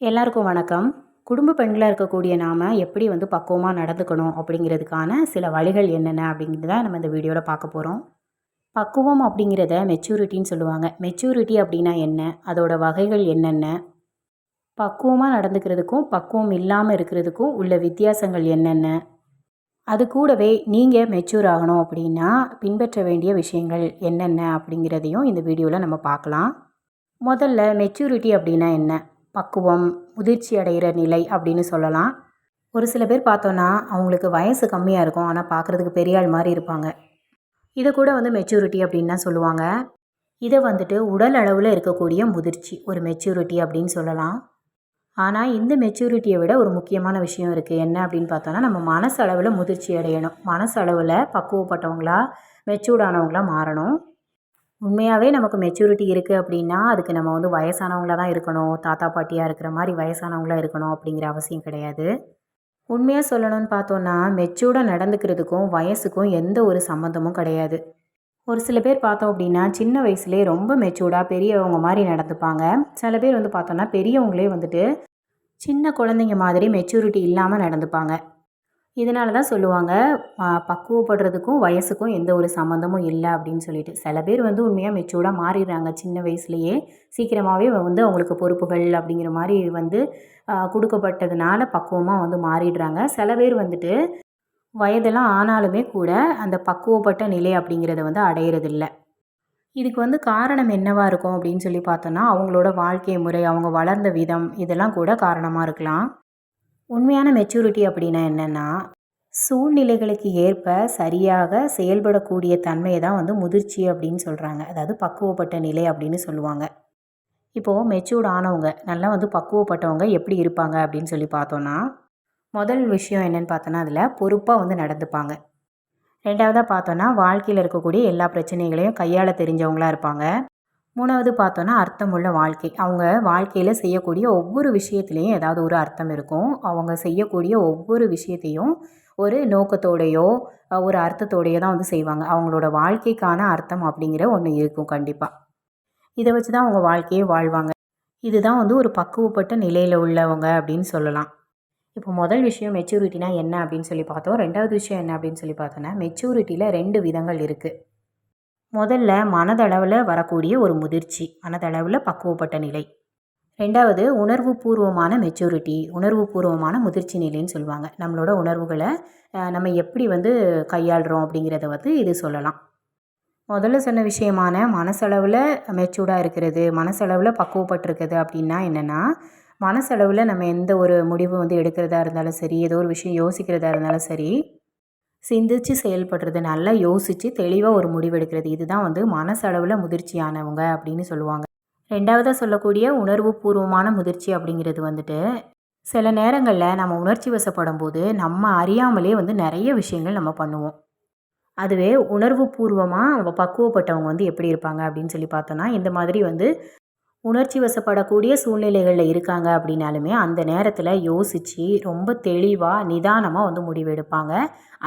எல்லாருக்கும் வணக்கம். குடும்ப பெண்களாக இருக்கக்கூடிய நாம் எப்படி வந்து பக்குவமாக நடந்துக்கணும் அப்படிங்கிறதுக்கான சில வழிகள் என்னென்ன அப்படிங்கிறத நம்ம இந்த வீடியோவில் பார்க்க போகிறோம் பக்குவம் அப்படிங்கிறத மெச்சூரிட்டின்னு சொல்லுவாங்க. மெச்சூரிட்டி அப்படின்னா என்ன? அதோட வகைகள் என்னென்ன? பக்குவமாக நடந்துக்கிறதுக்கும் பக்குவம் இல்லாமல் இருக்கிறதுக்கும் உள்ள வித்தியாசங்கள் என்னென்ன? அது கூடவே நீங்கள் மெச்சூர் ஆகணும் அப்படின்னா பின்பற்ற வேண்டிய விஷயங்கள் என்னென்ன அப்படிங்கிறதையும் இந்த வீடியோவில் நம்ம பார்க்கலாம். முதல்ல மெச்சூரிட்டி அப்படின்னா என்ன? பக்குவம் முதிர்ச்சி அடைகிற நிலை அப்படின்னு சொல்லலாம். ஒரு சில பேர் பார்த்தோன்னா அவங்களுக்கு வயசு கம்மியாக இருக்கும். ஆனால் பார்க்குறதுக்கு பெரிய ஆள் மாதிரி இருப்பாங்க. இதை கூட வந்து மெச்சூரிட்டி அப்படின்னு தான் சொல்லுவாங்க. இதை வந்துட்டு உடல் அளவில் இருக்கக்கூடிய முதிர்ச்சி ஒரு மெச்சூரிட்டி அப்படின்னு சொல்லலாம். ஆனால் இந்த மெச்சூரிட்டியை விட ஒரு முக்கியமான விஷயம் இருக்குது என்ன அப்படின்னு பார்த்தோன்னா நம்ம மனசளவில் முதிர்ச்சி அடையணும். மனசளவில் பக்குவப்பட்டவங்களா மெச்சூர்டானவங்களா மாறணும். உண்மையாகவே நமக்கு மெச்சூரிட்டி இருக்குது அப்படின்னா அதுக்கு நம்ம வந்து வயசானவங்களாக தான் இருக்கணும் தாத்தா பாட்டியாக இருக்கிற மாதிரி வயசானவங்களாக இருக்கணும் அப்படிங்கிற அவசியம் கிடையாது. உண்மையாக சொல்லணும்னு பார்த்தோன்னா மெச்சூர்டாக நடந்துக்கிறதுக்கும் வயசுக்கும் எந்த ஒரு சம்மந்தமும் கிடையாது. ஒரு சில பேர் பார்த்தோம் அப்படின்னா சின்ன வயசுலேயே ரொம்ப மெச்சூர்டாக பெரியவங்க மாதிரி நடந்துப்பாங்க. சில பேர் வந்து பார்த்தோன்னா பெரியவங்களே வந்துட்டு சின்ன குழந்தைங்க மாதிரி மெச்சூரிட்டி இல்லாமல் நடந்துப்பாங்க. இதனால தான் சொல்லுவாங்க பக்குவப்படுறதுக்கும் வயசுக்கும் எந்த ஒரு சம்மந்தமும் இல்லை அப்படின்னு சொல்லிட்டு. சில பேர் வந்து உண்மையாக மெச்சூர்டாக மாறிடுறாங்க சின்ன வயசுலேயே. சீக்கிரமாகவே வந்து அவங்களுக்கு பொறுப்புகள் அப்படிங்கிற மாதிரி வந்து கொடுக்கப்பட்டதுனால பக்குவமாக வந்து மாறிடுறாங்க. சில பேர் வந்துட்டு வயதெல்லாம் ஆனாலுமே கூட அந்த பக்குவப்பட்ட நிலை அப்படிங்கிறத வந்து அடையிறதில்ல. இதுக்கு வந்து காரணம் என்னவாக இருக்கும் அப்படின்னு சொல்லி பார்த்தோன்னா அவங்களோட வாழ்க்கை முறை அவங்க வளர்ந்த விதம் இதெல்லாம் கூட காரணமாக இருக்கலாம். உண்மையான மெச்சூரிட்டி அப்படின்னா என்னென்னா சூழ்நிலைகளுக்கு ஏற்ப சரியாக செயல்படக்கூடிய தன்மையை தான் வந்து முதிர்ச்சி அப்படின்னு சொல்கிறாங்க அதாவது பக்குவப்பட்ட நிலை அப்படின்னு சொல்லுவாங்க. இப்போது மெச்சூர்ட் ஆனவங்க நல்லா வந்து பக்குவப்பட்டவங்க எப்படி இருப்பாங்க அப்படின்னு சொல்லி பார்த்தோன்னா முதல் விஷயம் என்னென்னு பார்த்தோன்னா அதில் பொறுப்பாக வந்து நடந்துப்பாங்க. ரெண்டாவதாக பார்த்தோன்னா வாழ்க்கையில் இருக்கக்கூடிய எல்லா பிரச்சனைகளையும் கையாள தெரிஞ்சவங்களாக இருப்பாங்க. மூணாவது பார்த்தோன்னா அர்த்தமுள்ள வாழ்க்கை. அவங்க வாழ்க்கையில் செய்யக்கூடிய ஒவ்வொரு விஷயத்துலேயும் ஏதாவது ஒரு அர்த்தம் இருக்கும். அவங்க செய்யக்கூடிய ஒவ்வொரு விஷயத்தையும் ஒரு நோக்கத்தோடையோ ஒரு அர்த்தத்தோடையோ தான் வந்து செய்வாங்க. அவங்களோட வாழ்க்கைக்கான அர்த்தம் அப்படிங்கிற ஒன்று இருக்கும் கண்டிப்பாக இதை வச்சு தான் அவங்க வாழ்க்கையே வாழ்வாங்க. இதுதான் வந்து ஒரு பக்குவப்பட்ட நிலையில் உள்ளவங்க அப்படின்னு சொல்லலாம். இப்போ முதல் விஷயம் மெச்சூரிட்டினா என்ன அப்படின்னு சொல்லி பார்த்தோம். ரெண்டாவது விஷயம் என்ன அப்படின்னு சொல்லி பார்த்தோன்னா மெச்சூரிட்டியில் ரெண்டு விதங்கள் இருக்குது முதல்ல மனதளவில் வரக்கூடிய ஒரு முதிர்ச்சி மனதளவில் பக்குவப்பட்ட நிலை. ரெண்டாவது உணர்வு பூர்வமான மெச்சூரிட்டி உணர்வு பூர்வமான முதிர்ச்சி நிலைன்னு சொல்லுவாங்க. நம்மளோட உணர்வுகளை நம்ம எப்படி வந்து கையாளுறோம் அப்படிங்கிறத வந்து இது சொல்லலாம். முதல்ல சொன்ன விஷயமான மனசளவில் மெச்சூர்டாக இருக்கிறது மனசளவில் பக்குவப்பட்டிருக்குது அப்படின்னா என்னென்னா மனசளவில் நம்ம எந்த ஒரு முடிவு வந்து எடுக்கிறதா இருந்தாலும் சரி ஏதோ ஒரு விஷயம் யோசிக்கிறதா இருந்தாலும் சரி சிந்திச்சு செயல்படுறது நல்லா யோசித்து தெளிவாக ஒரு முடிவு எடுக்கிறது இதுதான் வந்து மனசளவில் முதிர்ச்சியானவங்க அப்படின்னு சொல்லுவாங்க. ரெண்டாவதாக சொல்லக்கூடிய உணர்வு பூர்வமான முதிர்ச்சி அப்படிங்கிறது வந்துட்டு சில நேரங்களில் நம்ம உணர்ச்சி வசப்படும் போது நம்ம அறியாமலே வந்து நிறைய விஷயங்கள் நம்ம பண்ணுவோம். அதுவே உணர்வு பூர்வமாக பக்குவப்பட்டவங்க வந்து எப்படி இருப்பாங்க அப்படின்னு சொல்லி பார்த்தோன்னா இந்த மாதிரி வந்து உணர்ச்சி வசப்படக்கூடிய சூழ்நிலைகளில் இருக்காங்க அப்படின்னாலுமே அந்த நேரத்தில் யோசித்து ரொம்ப தெளிவாக நிதானமாக வந்து முடிவெடுப்பாங்க.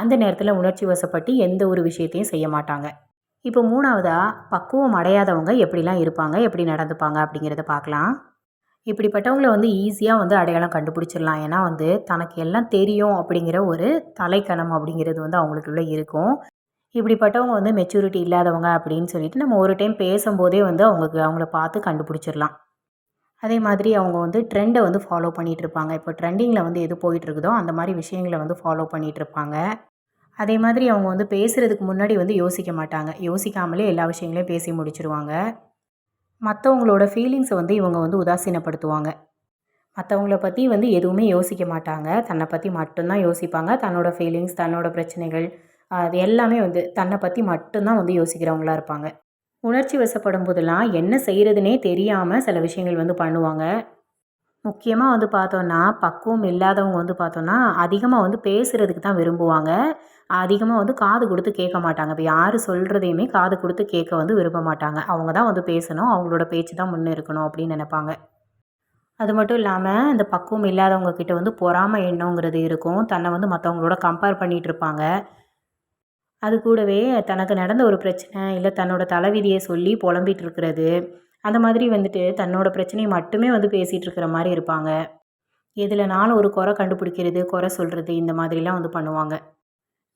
அந்த நேரத்தில் உணர்ச்சி வசப்பட்டு எந்த ஒரு விஷயத்தையும் செய்ய மாட்டாங்க. இப்போ மூணாவதாக பக்குவம் அடையாதவங்க எப்படிலாம் இருப்பாங்க எப்படி நடந்துப்பாங்க அப்படிங்கிறத பார்க்கலாம். இப்படிப்பட்டவங்கள வந்து ஈஸியாக வந்து அடையாளம் கண்டுபிடிச்சிடலாம். ஏன்னா வந்து தனக்கு எல்லாம் தெரியும் அப்படிங்கிற ஒரு தலைக்கணம் அப்படிங்கிறது வந்து அவங்களுக்குள்ளே இருக்கும். இப்படிப்பட்டவங்க வந்து மெச்சூரிட்டி இல்லாதவங்க அப்படின்னு சொல்லிட்டு நம்ம ஒரு டைம் பேசும்போதே வந்து அவங்களுக்கு அவங்கள பார்த்து கண்டுபிடிச்சிடலாம். அதே மாதிரி அவங்க வந்து ட்ரெண்டை வந்து ஃபாலோ பண்ணிகிட்டு இருப்பாங்க. இப்போ ட்ரெண்டிங்கில் வந்து எது போயிட்டுருக்குதோ அந்த மாதிரி விஷயங்களை வந்து ஃபாலோ பண்ணிகிட்டு இருப்பாங்க. அதே மாதிரி அவங்க வந்து பேசுகிறதுக்கு முன்னாடி வந்து யோசிக்க மாட்டாங்க. யோசிக்காமலே எல்லா விஷயங்களையும் பேசி முடிச்சிருவாங்க. மற்றவங்களோட ஃபீலிங்ஸை வந்து இவங்க வந்து உதாசீனப்படுத்துவாங்க. மற்றவங்கள பற்றி வந்து எதுவுமே யோசிக்க மாட்டாங்க. தன்னை பற்றி மட்டும்தான் யோசிப்பாங்க. தன்னோட ஃபீலிங்ஸ் தன்னோட பிரச்சனைகள் அது எல்லாமே வந்து தன்னை பற்றி மட்டும்தான் வந்து யோசிக்கிறவங்களா இருப்பாங்க. உணர்ச்சி வசப்படும் போதெல்லாம் என்ன செய்கிறதுனே தெரியாமல் சில விஷயங்கள் வந்து பண்ணுவாங்க. முக்கியமாக வந்து பார்த்தோன்னா பக்குவம் இல்லாதவங்க வந்து பார்த்தோன்னா அதிகமாக வந்து பேசுகிறதுக்கு தான் விரும்புவாங்க. அதிகமாக வந்து காது கொடுத்து கேட்க மாட்டாங்க. இப்போ யார் சொல்கிறதையுமே காது கொடுத்து கேட்க வந்து விரும்ப மாட்டாங்க. அவங்க தான் வந்து பேசணும். அவங்களோட பேச்சு தான் முன்னே இருக்கணும் அப்படின்னு நினைப்பாங்க. அது மட்டும் இல்லாமல் இந்த பக்குவம் இல்லாதவங்க கிட்ட வந்து பொறாமை எண்ணங்கிறது இருக்கும். தன்னை வந்து மற்றவங்களோட கம்பேர் பண்ணிகிட்டு இருப்பாங்க. அது கூடவே தனக்கு நடந்த ஒரு பிரச்சனை இல்லை தன்னோட தலைவிதியை சொல்லி புலம்பிகிட்டு இருக்கிறது அந்த மாதிரி வந்துட்டு தன்னோட பிரச்சனையை மட்டுமே வந்து பேசிகிட்டு இருக்கிற மாதிரி இருப்பாங்க. எதுலனாலும் ஒரு குறை கண்டுபிடிக்கிறது குறை சொல்கிறது இந்த மாதிரிலாம் வந்து பண்ணுவாங்க.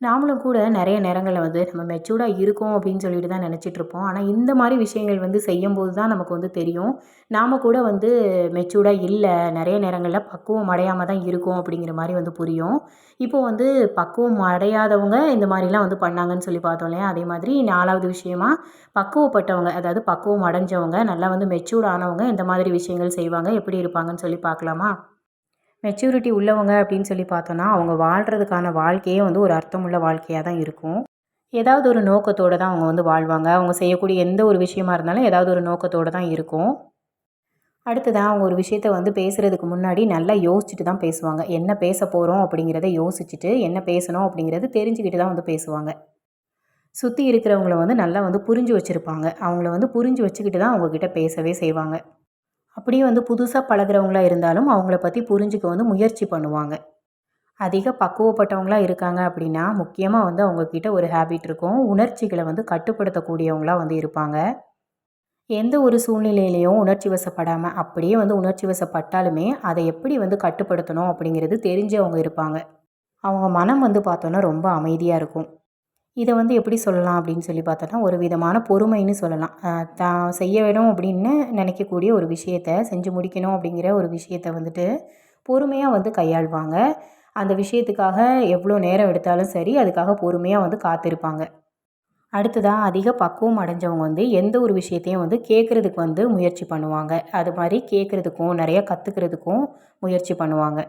நாமளும் கூட நிறைய நேரங்களில் வந்து நம்ம மெச்சூர்டாக இருக்கோம் அப்படின்னு சொல்லிட்டு தான் நினச்சிட்ருப்போம் ஆனால் இந்த மாதிரி விஷயங்கள் வந்து செய்யும்போது தான் நமக்கு வந்து தெரியும். நாம் கூட வந்து மெச்சூர்டாக இல்லை நிறைய நேரங்களில் பக்குவம் அடையாமல் தான் இருக்கும் அப்படிங்கிற மாதிரி வந்து புரியும். இப்போது வந்து பக்குவம் அடையாதவங்க இந்த மாதிரிலாம் வந்து பண்ணாங்கன்னு சொல்லி பார்த்தோம் இல்லையா? அதே மாதிரி நாலாவது விஷயமா பக்குவப்பட்டவங்க அதாவது பக்குவம் அடைஞ்சவங்க நல்லா வந்து மெச்சூர்ட் ஆனவங்க இந்த மாதிரி விஷயங்கள் செய்வாங்க. எப்படி இருப்பாங்கன்னு சொல்லி பார்க்கலாமா? மெச்சூரிட்டி உள்ளவங்க அப்படின்னு சொல்லி பார்த்தோன்னா அவங்க வாழ்கிறதுக்கான வாழ்க்கையே வந்து ஒரு அர்த்தமுள்ள வாழ்க்கையாக தான் இருக்கும். ஏதாவது ஒரு நோக்கத்தோடு தான் அவங்க வந்து வாழ்வாங்க. அவங்க செய்யக்கூடிய எந்த ஒரு விஷயமா இருந்தாலும் ஏதாவது ஒரு நோக்கத்தோடு தான் இருக்கும். அடுத்ததான் அவங்க ஒரு விஷயத்த வந்து பேசுகிறதுக்கு முன்னாடி நல்லா யோசிச்சுட்டு தான் பேசுவாங்க. என்ன பேச போகிறோம் அப்படிங்கிறத யோசிச்சுட்டு என்ன பேசணும் அப்படிங்கிறது தெரிஞ்சுக்கிட்டு தான் வந்து பேசுவாங்க. சுற்றி இருக்கிறவங்கள வந்து நல்லா வந்து புரிஞ்சு வச்சுருப்பாங்க. அவங்கள வந்து புரிஞ்சு வச்சுக்கிட்டு தான் அவங்கக்கிட்ட பேசவே செய்வாங்க. அப்படியே வந்து புதுசாக பழகிறவங்களாக இருந்தாலும் அவங்கள பற்றி புரிஞ்சுக்க வந்து முயற்சி பண்ணுவாங்க. அதிக பக்குவப்பட்டவங்களாக இருக்காங்க அப்படின்னா முக்கியமாக வந்து அவங்கக்கிட்ட ஒரு ஹேபிட் இருக்கும். உணர்ச்சிகளை வந்து கட்டுப்படுத்தக்கூடியவங்களாக வந்து இருப்பாங்க. எந்த ஒரு சூழ்நிலையிலையும் உணர்ச்சி வசப்படாமல் அப்படியே வந்து உணர்ச்சி வசப்பட்டாலுமே அதை எப்படி வந்து கட்டுப்படுத்தணும் அப்படிங்கிறது தெரிஞ்சவங்க இருப்பாங்க. அவங்க மனம் வந்து பார்த்தோன்னா ரொம்ப அமைதியாக இருக்கும். இதை வந்து எப்படி சொல்லலாம் அப்படின்னு சொல்லி பார்த்தோன்னா ஒரு விதமான பொறுமைன்னு சொல்லலாம். தான் செய்ய வேணும் அப்படின்னு நினைக்கக்கூடிய ஒரு விஷயத்த செஞ்சு முடிக்கணும் அப்படிங்கிற ஒரு விஷயத்த வந்துட்டு பொறுமையாக வந்து கையாள்வாங்க. அந்த விஷயத்துக்காக எவ்வளோ நேரம் எடுத்தாலும் சரி அதுக்காக பொறுமையாக வந்து காத்திருப்பாங்க. அடுத்ததாக அதிக பக்குவம் அடைஞ்சவங்க வந்து எந்த ஒரு விஷயத்தையும் வந்து கேட்குறதுக்கு வந்து முயற்சி பண்ணுவாங்க. அது மாதிரி கேட்குறதுக்கும் நிறையா கற்றுக்கிறதுக்கும் முயற்சி பண்ணுவாங்க.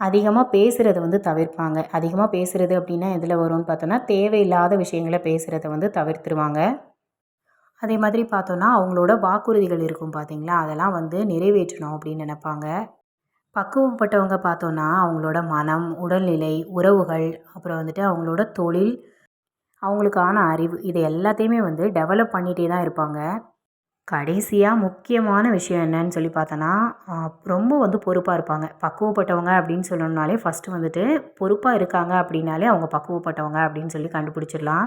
அதிகமாக பேசுகிறத வந்து தவிர்ப்பாங்க. அதிகமாக பேசுகிறது அப்படின்னா எதில் வரும்னு பார்த்தோன்னா தேவையில்லாத விஷயங்களை பேசுகிறத வந்து தவிர்த்துருவாங்க. அதே மாதிரி பார்த்தோன்னா அவங்களோட வாக்குறுதிகள் இருக்கும் பார்த்தீங்களா? அதெல்லாம் வந்து நிறைவேற்றணும் அப்படின்னு நினப்பாங்க. பக்குவப்பட்டவங்க பார்த்தோன்னா அவங்களோட மனம் உடல்நிலை உறவுகள் அப்புறம் வந்துட்டு அவங்களோட தொழில் அவங்களுக்கான அறிவு இது எல்லாத்தையுமே வந்து டெவலப் பண்ணிகிட்டே தான் இருப்பாங்க. கடைசியாக முக்கியமான விஷயம் என்னன்னு சொல்லி பார்த்தோன்னா ரொம்ப வந்து பொறுப்பாக இருப்பாங்க. பக்குவப்பட்டவங்க அப்படின்னு சொல்லணுனாலே ஃபஸ்ட்டு வந்துட்டு பொறுப்பாக இருக்காங்க அப்படின்னாலே அவங்க பக்குவப்பட்டவங்க அப்படின்னு சொல்லி கண்டுபிடிச்சிடலாம்.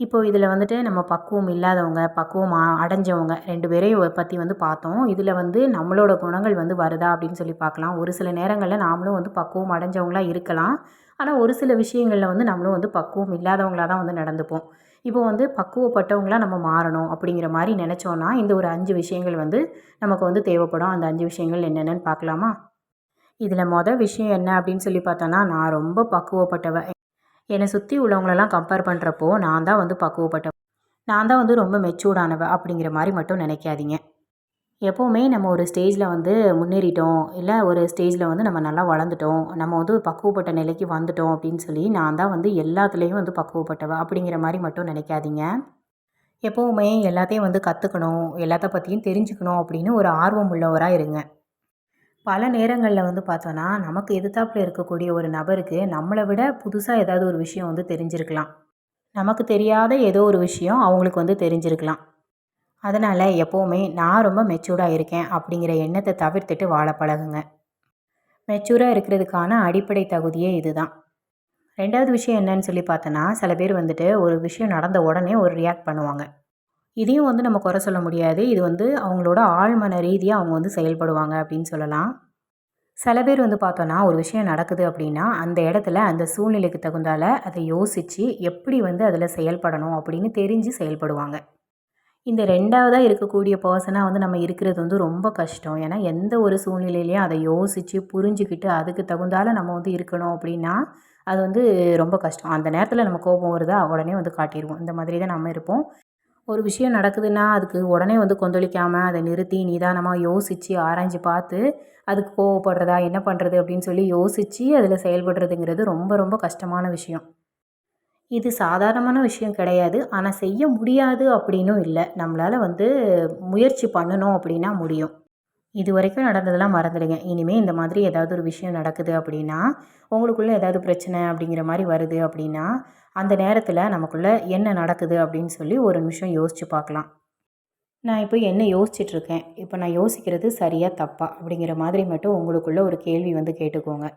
இப்போது இதில் வந்துட்டு நம்ம பக்குவம் இல்லாதவங்க பக்குவம் அடைஞ்சவங்க ரெண்டு பேரையும் பற்றி வந்து பார்த்தோம். இதில் வந்து நம்மளோட குணங்கள் வந்து வருதா அப்படின்னு சொல்லி பார்க்கலாம். ஒரு சில நேரங்களில் நாமளும் வந்து பக்குவம் அடைஞ்சவங்களாக இருக்கலாம். ஆனால் ஒரு சில விஷயங்களில் வந்து நம்மளும் வந்து பக்குவம் இல்லாதவங்களாக தான் வந்து நடந்துப்போம். இப்போ வந்து பக்குவப்பட்டவங்களாக நம்ம மாறணும் அப்படிங்கிற மாதிரி நினச்சோன்னா இந்த ஒரு அஞ்சு விஷயங்கள் வந்து நமக்கு வந்து தேவைப்படும். அந்த அஞ்சு விஷயங்கள் என்னென்னு பார்க்கலாமா? இதில் மொதல் விஷயம் என்ன அப்படின்னு சொல்லி பார்த்தோன்னா நான் ரொம்ப பக்குவப்பட்டவ என்னை சுற்றி உள்ளவங்களெல்லாம் கம்பேர் பண்ணுறப்போ நான் தான் வந்து பக்குவப்பட்டவன் நான் தான் வந்து ரொம்ப மெச்சூர்டானவ அப்படிங்கிற மாதிரி மட்டும் நினைக்காதீங்க. எப்போவுமே நம்ம ஒரு ஸ்டேஜில் வந்து முன்னேறிட்டோம். இல்லை ஒரு ஸ்டேஜில் வந்து நம்ம நல்லா வளர்ந்துட்டோம். நம்ம வந்து பக்குவப்பட்ட நிலைக்கு வந்துட்டோம் அப்படின்னு சொல்லி நான் தான் வந்து எல்லாத்துலேயும் வந்து பக்குவப்பட்டவ அப்படிங்கிற மாதிரி மட்டும் நினைக்காதீங்க. எப்போவுமே எல்லாத்தையும் வந்து கற்றுக்கணும் எல்லாத்த பற்றியும் தெரிஞ்சுக்கணும் அப்படின்னு ஒரு ஆர்வம் உள்ளவராக இருங்க. பல நேரங்களில் வந்து பார்த்தோன்னா நமக்கு எதிர்த்தாப்பில் இருக்கக்கூடிய ஒரு நபருக்கு நம்மளை விட புதுசாக ஏதாவது ஒரு விஷயம் வந்து தெரிஞ்சிருக்கலாம். நமக்கு தெரியாத ஏதோ ஒரு விஷயம் அவங்களுக்கு வந்து தெரிஞ்சிருக்கலாம். அதனால் எப்போவுமே நான் ரொம்ப மெச்சூர்டாக இருக்கேன் அப்படிங்கிற எண்ணத்தை தவிர்த்துட்டு வாழ பழகுங்க. மெச்சூராக இருக்கிறதுக்கான அடிப்படை தகுதியே இதுதான். ரெண்டாவது விஷயம் என்னன்னு சொல்லி பார்த்தோன்னா சில பேர் வந்துட்டு ஒரு விஷயம் நடந்த உடனே ஒரு ரியாக்ட் பண்ணுவாங்க. இதையும் வந்து நம்ம குறை சொல்ல முடியாது. இது வந்து அவங்களோட ஆழ்மன ரீதியாக அவங்க வந்து செயல்படுவாங்க அப்படின்னு சொல்லலாம். சில பேர் வந்து பார்த்தோன்னா ஒரு விஷயம் நடக்குது அப்படின்னா அந்த இடத்துல அந்த சூழ்நிலைக்கு தகுந்தால அதை யோசித்து எப்படி வந்து அதில் செயல்படணும் அப்படின்னு தெரிஞ்சு செயல்படுவாங்க. இந்த ரெண்டாவதாக இருக்கக்கூடிய பர்சனாக வந்து நம்ம இருக்கிறது வந்து ரொம்ப கஷ்டம். ஏன்னா எந்த ஒரு சூழ்நிலையிலையும் அதை யோசித்து புரிஞ்சுக்கிட்டு அதுக்கு தகுந்தால நம்ம வந்து இருக்கணும் அப்படின்னா அது வந்து ரொம்ப கஷ்டம். அந்த நேரத்தில் நம்ம கோபம் வருதா உடனே வந்து காட்டிடுவோம் இந்த மாதிரி தான் நம்ம இருப்போம். ஒரு விஷயம் நடக்குதுன்னா அதுக்கு உடனே வந்து கொந்தளிக்காமல் அதை நிறுத்தி நிதானமாக யோசித்து ஆராய்ஞ்சு பார்த்து அதுக்கு கோவப்படுறதா என்ன பண்ணுறது அப்படின்னு சொல்லி யோசித்து அதில் செயல்படுறதுங்கிறது ரொம்ப ரொம்ப கஷ்டமான விஷயம். இது சாதாரணமான விஷயம் கிடையாது. ஆனால் செய்ய முடியாது அப்படின்னும் இல்லை. நம்மளால் வந்து முயற்சி பண்ணணும் அப்படின்னா முடியும். இது வரைக்கும் நடந்ததெல்லாம் மறந்துடுங்க. இனிமேல் இந்த மாதிரி ஏதாவது ஒரு விஷயம் நடக்குது அப்படின்னா உங்களுக்குள்ளே ஏதாவது பிரச்சனை அப்படிங்கிற மாதிரி வருது அப்படின்னா அந்த நேரத்தில் நமக்குள்ளே என்ன நடக்குது அப்படின்னு சொல்லி ஒரு நிமிஷம் யோசித்து பார்க்கலாம். நான் இப்போ என்ன யோசிச்சிட்ருக்கேன் இப்போ நான் யோசிக்கிறது சரியாக தப்பா அப்படிங்கிற மாதிரி மட்டும் உங்களுக்குள்ளே ஒரு கேள்வி வந்து கேட்டுக்கோங்க.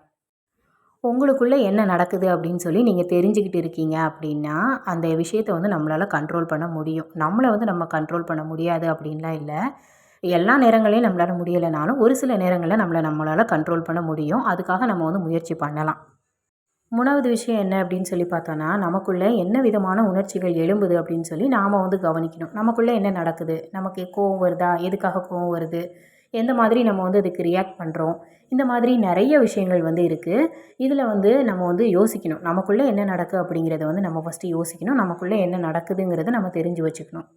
உங்களுக்குள்ளே என்ன நடக்குது அப்படின்னு சொல்லி நீங்கள் தெரிஞ்சுக்கிட்டு இருக்கீங்க அப்படின்னா அந்த விஷயத்தை வந்து நம்மளால் கண்ட்ரோல் பண்ண முடியும். நம்மளை வந்து நம்ம கண்ட்ரோல் பண்ண முடியாது அப்படின்லாம் இல்லை. எல்லா நேரங்களையும் நம்மளால் முடியலைனாலும் ஒரு சில நேரங்களில் நம்மளை நம்மளால் கண்ட்ரோல் பண்ண முடியும். அதுக்காக நம்ம வந்து முயற்சி பண்ணலாம். மூணாவது விஷயம் என்ன அப்படின்னு சொல்லி பார்த்தோன்னா நமக்குள்ளே என்ன விதமான உணர்ச்சிகள் எழும்புது அப்படின்னு சொல்லி நாம் வந்து கவனிக்கணும். நமக்குள்ளே என்ன நடக்குது? நமக்கு கோவம் வருதா? எதுக்காக கோவம் வருது? எந்த மாதிரி நம்ம வந்து அதுக்கு ரியாக்ட் பண்ணுறோம் இந்த மாதிரி நிறைய விஷயங்கள் வந்து இருக்குது இதில் வந்து நம்ம வந்து யோசிக்கணும். நமக்குள்ளே என்ன நடக்குது அப்படிங்கிறத வந்து நம்ம ஃபஸ்ட்டு யோசிக்கணும். நமக்குள்ளே என்ன நடக்குதுங்கிறத நம்ம தெரிஞ்சு வச்சுக்கணும்.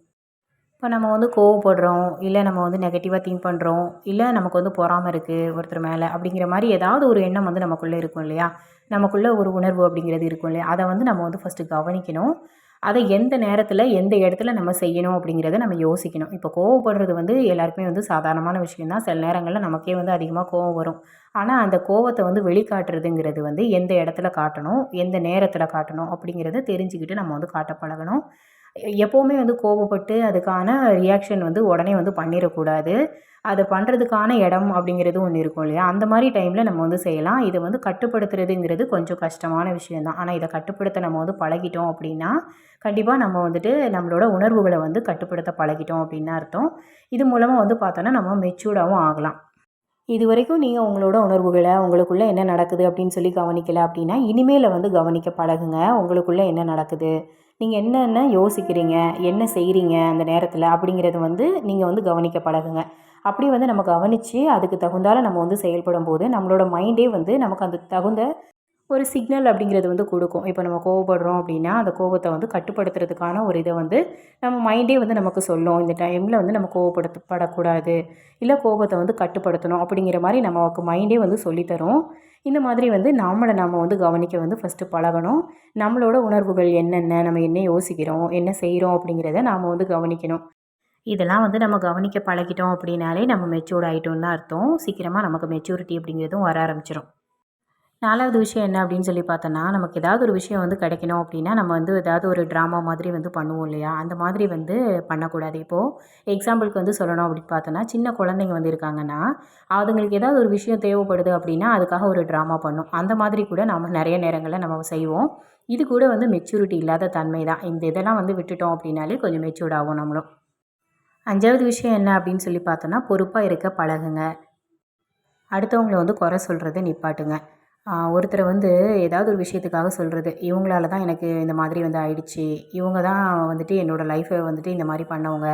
இப்போ நம்ம வந்து கோவப்படுறோம் இல்லை நம்ம வந்து நெகட்டிவாக திங்க் பண்ணுறோம் இல்லை நமக்கு வந்து பொறாமல் இருக்குது ஒருத்தர் மேலே அப்படிங்கிற மாதிரி ஏதாவது ஒரு எண்ணம் வந்து நமக்குள்ளே இருக்கும் இல்லையா? நமக்குள்ளே ஒரு உணர்வு அப்படிங்கிறது இருக்கும் இல்லையா? அதை வந்து நம்ம வந்து ஃபஸ்ட்டு கவனிக்கணும். அதை எந்த நேரத்தில் எந்த இடத்துல நம்ம செய்யணும் அப்படிங்கிறத நம்ம யோசிக்கணும். இப்போ கோவப்படுறது வந்து எல்லாருக்குமே வந்து சாதாரணமான விஷயந்தான் சில நேரங்களில் நமக்கே வந்து அதிகமாக கோவம் வரும். ஆனால் அந்த கோவத்தை வந்து வெளிக்காட்டுறதுங்கிறது வந்து எந்த இடத்துல காட்டணும் எந்த நேரத்தில் காட்டணும் அப்படிங்கிறத தெரிஞ்சுக்கிட்டு நம்ம வந்து காட்ட பழகணும். எப்போவுமே வந்து கோபப்பட்டு அதுக்கான ரியாக்ஷன் வந்து உடனே வந்து பண்ணிடக்கூடாது. அதை பண்ணுறதுக்கான இடம் அப்படிங்கிறது ஒன்று இருக்கும் இல்லையா? அந்த மாதிரி டைமில் நம்ம வந்து செய்யலாம். இதை வந்து கட்டுப்படுத்துறதுங்கிறது கொஞ்சம் கஷ்டமான விஷயந்தான் ஆனால் இதை கட்டுப்படுத்த நம்ம வந்து பழகிட்டோம் அப்படின்னா கண்டிப்பாக நம்ம வந்துட்டு நம்மளோட உணர்வுகளை வந்து கட்டுப்படுத்த பழகிட்டோம் அப்படின்னு அர்த்தம். இது மூலமாக வந்து பார்த்தோன்னா நம்ம மெச்சூர்டாகவும் ஆகலாம். இது வரைக்கும் நீங்கள் உங்களோட உணர்வுகளை உங்களுக்குள்ளே என்ன நடக்குது அப்படின்னு சொல்லி கவனிக்கலை அப்படின்னா இனிமேல் வந்து கவனிக்க பழகுங்க. உங்களுக்குள்ளே என்ன நடக்குது? நீங்கள் என்னென்ன யோசிக்கிறீங்க? என்ன செய்கிறீங்க அந்த நேரத்தில் அப்படிங்கிறத வந்து நீங்கள் வந்து கவனிக்க பழகுங்க. அப்படி வந்து நம்ம கவனித்து அதுக்கு தகுந்தால நம்ம வந்து செயல்படும் போது நம்மளோட மைண்டே வந்து நமக்கு அந்த தகுந்த ஒரு சிக்னல் அப்படிங்கிறது வந்து கொடுக்கும். இப்போ நம்ம கோவப்படுறோம் அப்படின்னா அந்த கோபத்தை வந்து கட்டுப்படுத்துறதுக்கான ஒரு இதை வந்து நம்ம மைண்டே வந்து நமக்கு சொல்லும். இந்த டைமில் வந்து நம்ம கோவப்படுத்தப்படக்கூடாது இல்லை கோபத்தை வந்து கட்டுப்படுத்தணும் அப்படிங்கிற மாதிரி நமக்கு மைண்டே வந்து சொல்லித்தரும். இந்த மாதிரி வந்து நம்மளை நம்ம வந்து கவனிக்க வந்து ஃபஸ்ட்டு பழகணும். நம்மளோட உணர்வுகள் என்னென்ன நம்ம என்ன யோசிக்கிறோம் என்ன செய்கிறோம் அப்படிங்கிறத நாம் வந்து கவனிக்கணும். இதெல்லாம் வந்து நம்ம கவனிக்க பழகிட்டோம் அப்படின்னாலே நம்ம மெச்சூர்ட் ஆகிட்டோம்னு அர்த்தம். சீக்கிரமாக நமக்கு மெச்சூரிட்டி அப்படிங்கிறதும் வர ஆரம்பிச்சிடும் நாலாவது விஷயம் என்ன அப்படின்னு சொல்லி பார்த்தோன்னா நமக்கு ஏதாவது ஒரு விஷயம் வந்து கிடைக்கணும் அப்படின்னா நம்ம வந்து ஏதாவது ஒரு ட்ராமா மாதிரி வந்து பண்ணுவோம் இல்லையா? அந்த மாதிரி வந்து பண்ணக்கூடாது. இப்போது எக்ஸாம்பிளுக்கு வந்து சொல்லணும் அப்படின்னு பார்த்தோன்னா சின்ன குழந்தைங்க வந்து இருக்காங்கன்னா அதுங்களுக்கு ஏதாவது ஒரு விஷயம் தேவைப்படுது அப்படின்னா அதுக்காக ஒரு ட்ராமா பண்ணும். அந்த மாதிரி கூட நம்ம நிறைய நேரங்களில் நம்ம செய்வோம். இது கூட வந்து மெச்சூரிட்டி இல்லாத தன்மை தான். இந்த இதெல்லாம் வந்து விட்டுட்டோம் அப்படின்னாலே கொஞ்சம் மெச்சூர்ட் ஆகும் நம்மளும். அஞ்சாவது விஷயம் என்ன அப்படின்னு சொல்லி பார்த்தோன்னா பொறுப்பாக இருக்க பழகுங்க. அடுத்தவங்களை வந்து குறை சொல்கிறத நிப்பாட்டுங்க. ஒருத்தரை வந்து ஏதாவது ஒரு விஷயத்துக்காக சொல்கிறது இவங்களால தான் எனக்கு இந்த மாதிரி வந்து ஆயிடுச்சு. இவங்க தான் வந்துட்டு என்னோடய லைஃப்பை வந்துட்டு இந்த மாதிரி பண்ணவங்க.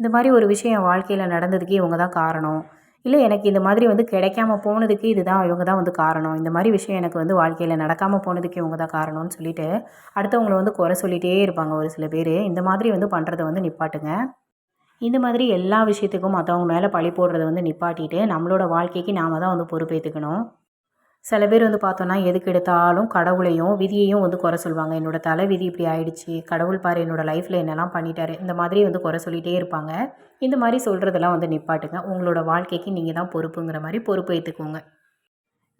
இந்த மாதிரி ஒரு விஷயம் என் வாழ்க்கையில் நடந்ததுக்கு இவங்க தான் காரணம். இல்லை எனக்கு இந்த மாதிரி வந்து கிடைக்காம போனதுக்கு இதுதான் இவங்க தான் வந்து காரணம். இந்த மாதிரி விஷயம் எனக்கு வந்து வாழ்க்கையில் நடக்காமல் போனதுக்கு இவங்க தான் காரணம்னு சொல்லிட்டு அடுத்தவங்களை வந்து குறை சொல்லிகிட்டே இருப்பாங்க ஒரு சில பேர். இந்த மாதிரி வந்து பண்ணுறதை வந்து நிப்பாட்டுங்க. இந்த மாதிரி எல்லா விஷயத்துக்கும் மற்றவங்க மேலே பழி போடுறத வந்து நிப்பாட்டிட்டு நம்மளோட வாழ்க்கைக்கு நாம் தான் வந்து பொறுப்பேற்றுக்கணும் சில பேர் வந்து பார்த்தோன்னா எதுக்கு எடுத்தாலும் கடவுளையும் விதியையும் வந்து குறை சொல்லுவாங்க. என்னோடய தலை விதி இப்படி ஆயிடுச்சு கடவுள் பாரு என்னோடய லைஃப்பில் என்னெல்லாம் பண்ணிட்டாரு இந்த மாதிரி வந்து குறை சொல்லிகிட்டே இருப்பாங்க. இந்த மாதிரி சொல்கிறதெல்லாம் வந்து நிப்பாட்டுங்க. உங்களோட வாழ்க்கைக்கு நீங்கள் தான் பொறுப்புங்கிற மாதிரி பொறுப்பு ஏற்றுக்கோங்க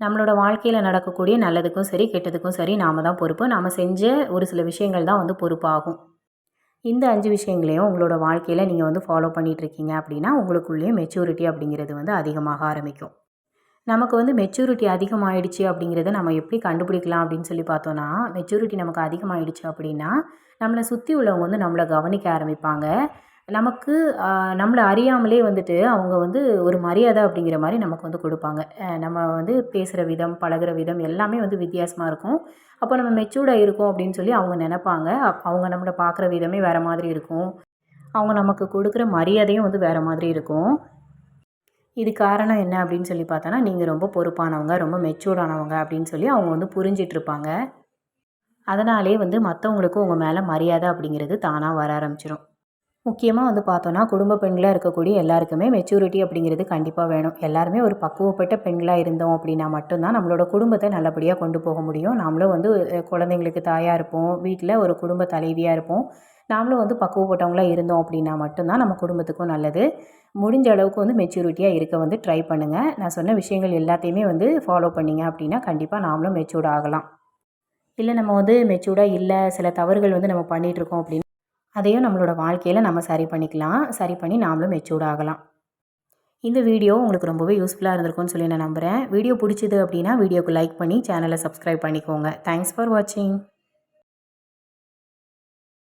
நம்மளோட வாழ்க்கையில் நடக்கக்கூடிய நல்லதுக்கும் சரி கெட்டதுக்கும் சரி நாம் தான் பொறுப்பு. நாம் செஞ்ச ஒரு சில விஷயங்கள் தான் வந்து பொறுப்பாகும். இந்த அஞ்சு விஷயங்களையும் உங்களோட வாழ்க்கையில் நீங்கள் வந்து ஃபாலோ பண்ணிகிட்ருக்கீங்க அப்படின்னா உங்களுக்குள்ளேயும் மெச்சூரிட்டி அப்படிங்கிறது வந்து அதிகமாக ஆரம்பிக்கும். நமக்கு வந்து மெச்சூரிட்டி அதிகமாகிடுச்சு அப்படிங்கிறத நம்ம எப்படி கண்டுபிடிக்கலாம் அப்படின்னு சொல்லி பார்த்தோன்னா மெச்சூரிட்டி நமக்கு அதிகமாகிடுச்சு அப்படின்னா நம்மளை சுற்றி உள்ளவங்க வந்து நம்மளை கவனிக்க ஆரம்பிப்பாங்க. நமக்கு நம்மளை அறியாமலே வந்துட்டு அவங்க வந்து ஒரு மரியாதை அப்படிங்கிற மாதிரி நமக்கு வந்து கொடுப்பாங்க. நம்ம வந்து பேசுகிற விதம் பழகிற விதம் எல்லாமே வந்து வித்தியாசமாக இருக்கும். அப்போ நம்ம மெச்சூர்டாக இருக்கோம் அப்படின்னு சொல்லி அவங்க நினப்பாங்க. அவங்க நம்மளை பார்க்குற விதமே வேறு மாதிரி இருக்கும். அவங்க நமக்கு கொடுக்குற மரியாதையும் வந்து வேறு மாதிரி இருக்கும். இது காரணம் என்ன அப்படின்னு சொல்லி பார்த்தோன்னா நீங்கள் ரொம்ப பொறுப்பானவங்க ரொம்ப மெச்சூர்டானவங்க அப்படின்னு சொல்லி அவங்க வந்து புரிஞ்சிட்ருப்பாங்க. அதனாலே வந்து மற்றவங்களுக்கும் உங்கள் மேலே மரியாதை அப்படிங்கிறது தானாக வர ஆரம்பிச்சிடும் முக்கியமாக வந்து பார்த்தோன்னா குடும்ப பெண்களாக இருக்கக்கூடிய எல்லாருக்குமே மெச்சூரிட்டி அப்படிங்கிறது கண்டிப்பாக வேணும். எல்லாருமே ஒரு பக்குவப்பட்ட பெண்களாக இருந்தோம் அப்படின்னா மட்டும்தான் நம்மளோட குடும்பத்தை நல்லபடியாக கொண்டு போக முடியும். நம்மளும் வந்து குழந்தைங்களுக்கு தாயாக இருப்போம் வீட்டில் ஒரு குடும்ப தலைவியாக இருப்போம். நாமளும் வந்து பக்குவப்பட்டவங்களாக இருந்தோம் அப்படின்னா மட்டும்தான் நம்ம குடும்பத்துக்கும் நல்லது. முடிஞ்ச அளவுக்கு வந்து மெச்சூரிட்டியாக இருக்க வந்து ட்ரை பண்ணுங்கள் நான் சொன்ன விஷயங்கள் எல்லாத்தையுமே வந்து ஃபாலோ பண்ணிங்க அப்படின்னா கண்டிப்பாக நாமளும் மெச்சூர்ட் ஆகலாம். இல்லை நம்ம வந்து மெச்சூர்டாக இல்லை சில தவறுகள் வந்து நம்ம பண்ணிகிட்ருக்கோம் அப்படின்னா அதையும் நம்மளோட வாழ்க்கையில் நம்ம சரி பண்ணிக்கலாம். சரி பண்ணி நாமளும் மெச்சூர்ட் ஆகலாம். இந்த வீடியோ உங்களுக்கு ரொம்பவே யூஸ்ஃபுல்லாக இருந்திருக்கும்னு சொல்லி நான் நம்புகிறேன் வீடியோ பிடிச்சிது அப்படின்னா வீடியோக்கு லைக் பண்ணி சேனலை சப்ஸ்கிரைப் பண்ணிக்கோங்க. தேங்க்ஸ் ஃபார் வாட்சிங்